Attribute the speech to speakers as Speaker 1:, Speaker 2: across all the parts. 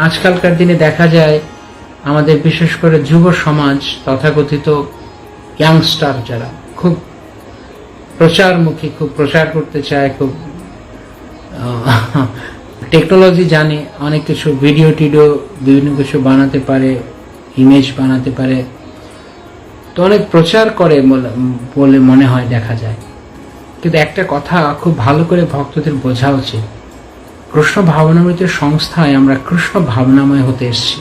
Speaker 1: আজকালকার দিনে দেখা যায় আমাদের বিশেষ করে যুব সমাজ, তথাকথিত ইয়াংস্টার যারা, খুব প্রচারমুখী, খুব প্রচার করতে চায়, খুব টেকনোলজি জানে, অনেক কিছু ভিডিও টিডিও, বিভিন্ন কিছু বানাতে পারে ইমেজ বানাতে পারে। তো অনেক প্রচার করে বলে- মনে হয়, দেখা যায়। কিন্তু একটা কথা খুব ভালো করে ভক্তদের বোঝা উচিত। কৃষ্ণ ভাবনামৃত সংস্থায় আমরা কৃষ্ণ ভাবনাময় হতে এসেছি।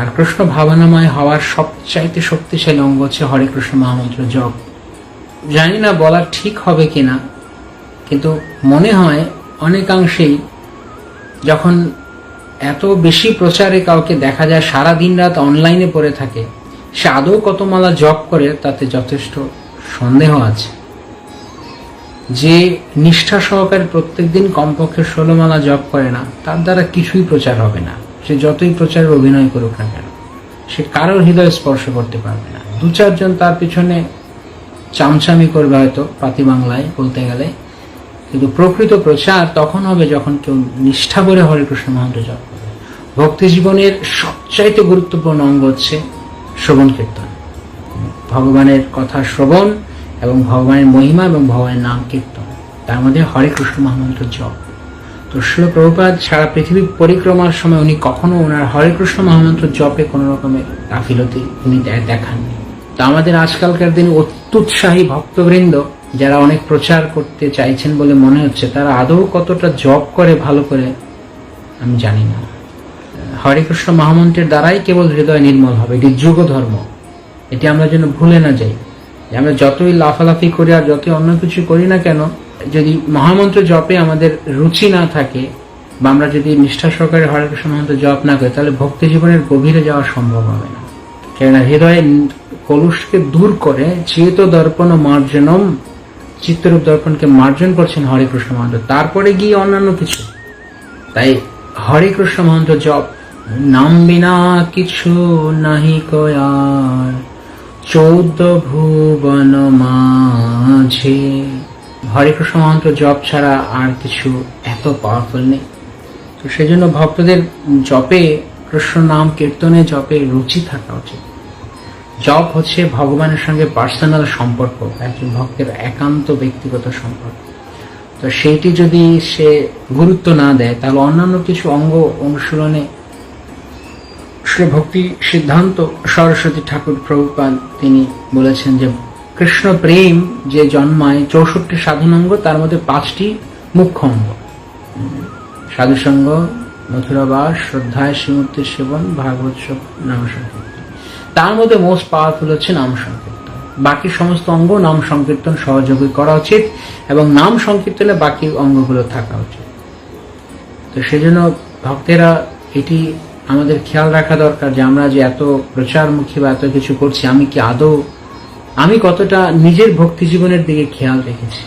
Speaker 1: আর কৃষ্ণ ভাবনাময় হওয়ার সবচাইতে শক্তিশালী অঙ্গ হচ্ছে হরে কৃষ্ণ মহামন্ত্র জপ। জানি না বলা ঠিক হবে কিনা, কিন্তু মনে হয় অনেকাংশেই যখন এত বেশি প্রচারে কাউকে দেখা যায়, সারা দিন রাত অনলাইনে পড়ে থাকে, সে আদৌ কত মালা জপ করে তাতে যথেষ্ট সন্দেহ আছে। যে নিষ্ঠা সহকারে প্রত্যেকদিন কমপক্ষে ষোলো মালা জপ করে না, তার দ্বারা কিছুই প্রচার হবে না। সে যতই প্রচারের অভিনয় করুক না কেন, সে কারোর হৃদয় স্পর্শ করতে পারবে না। দু চারজন তার পিছনে চামচামি করবে হয়তো, পাতি বাংলায় বলতে গেলে। কিন্তু প্রকৃত প্রচার তখন হবে যখন কেউ নিষ্ঠা করে হরে কৃষ্ণ মন্ত্র জপ করবে। ভক্তি জীবনের সবচাইতে গুরুত্বপূর্ণ অঙ্গ হচ্ছে শ্রবণ কীর্তন। ভগবানের কথা শ্রবণ এবং ভগবানের মহিমা এবং ভগবানের নাম কীর্তন। তার মধ্যে হরে কৃষ্ণ মহামন্ত্র জপ। তো শিল প্রভুপাদ সারা পৃথিবী পরিক্রমার সময় উনি কখনো ওনার হরে কৃষ্ণ মহামন্ত্র জপে কোনো রকমের গাফিলতি উনি দেখাননি। তো আমাদের আজকালকার দিনে অত্যুৎসাহী ভক্তবৃন্দ যারা অনেক প্রচার করতে চাইছেন বলে মনে হচ্ছে, তারা আদৌ কতটা জপ করে ভালো করে আমি জানি না। হরে কৃষ্ণ মহামন্ত্রের দ্বারাই কেবল হৃদয় নির্মল হবে, এটি যুগ ধর্ম এটি আমরা যেন ভুলে না যাই। যে আমরা যতই লাফালাফি করি আর যতই অন্য কিছু করি না কেন, যদি মহামন্ত্র জপে আমাদের রুচি না থাকে বা আমরা যদি নিষ্ঠা সহকারে হরে কৃষ্ণ মহামন্ত্র জপ না করি, তাহলে ভক্তি জীবনের গভীরে যাওয়া সম্ভব হবে না। কেননা হৃদয়ে কলুষকে দূর করে চেত দর্পণ মার্জনম, চিত্তরূপ দর্পণকে মার্জন করছেন হরে কৃষ্ণ মহামন্ত্র। তারপরে গিয়ে অন্যান্য কিছু। তাই হরে কৃষ্ণ মন্ত্র জপ নাম বিনা কিছু নাহি কয়ার। চৌদ্দ ভুবন মাঝে হরে কৃষ্ণ মন্ত্র, জপ ছাড়া আর কিছু এত পাওয়ারফুল নেই। তো সেজন্য ভক্তদের জপে, কৃষ্ণ নাম কীর্তনে জপে রুচি থাকা উচিত। জপ হচ্ছে ভগবানের সঙ্গে পার্সোনাল সম্পর্ক, একজন ভক্তের একান্ত ব্যক্তিগত সম্পর্ক। তো সেইটি যদি সে গুরুত্ব না দেয়, তাহলে অন্যান্য কিছু অঙ্গ অনুশীলনে শ্রী ভক্তি সিদ্ধান্ত সরস্বতী ঠাকুর প্রভুপাল তিনি বলেছেন যে, কৃষ্ণ প্রেম যে জন্মায় চৌষট্টি সাধনাঙ্গ তার মধ্যে পাঁচটি মুখ্য অঙ্গ। সাধুসঙ্গ, মথুরাবাস, শ্রদ্ধায় শ্রীমূর্তির সেবন, ভাগবত নাম সংকীর্তন। তার মধ্যে মোস্ট পাওয়ারফুল হচ্ছে নাম সংকীর্তন। বাকি সমস্ত অঙ্গ নাম সংকীর্তন সহযোগী করা উচিত এবং নাম সংকীর্তনে বাকি অঙ্গগুলো থাকা উচিত। তো সেজন্য ভক্তেরা এটি আমাদের খেয়াল রাখা দরকার যে আমরা যে এত প্রচারমুখী বা এত কিছু করছি, আমি কি আদৌ আমি কতটা নিজের ভক্তি জীবনের দিকে খেয়াল রেখেছি?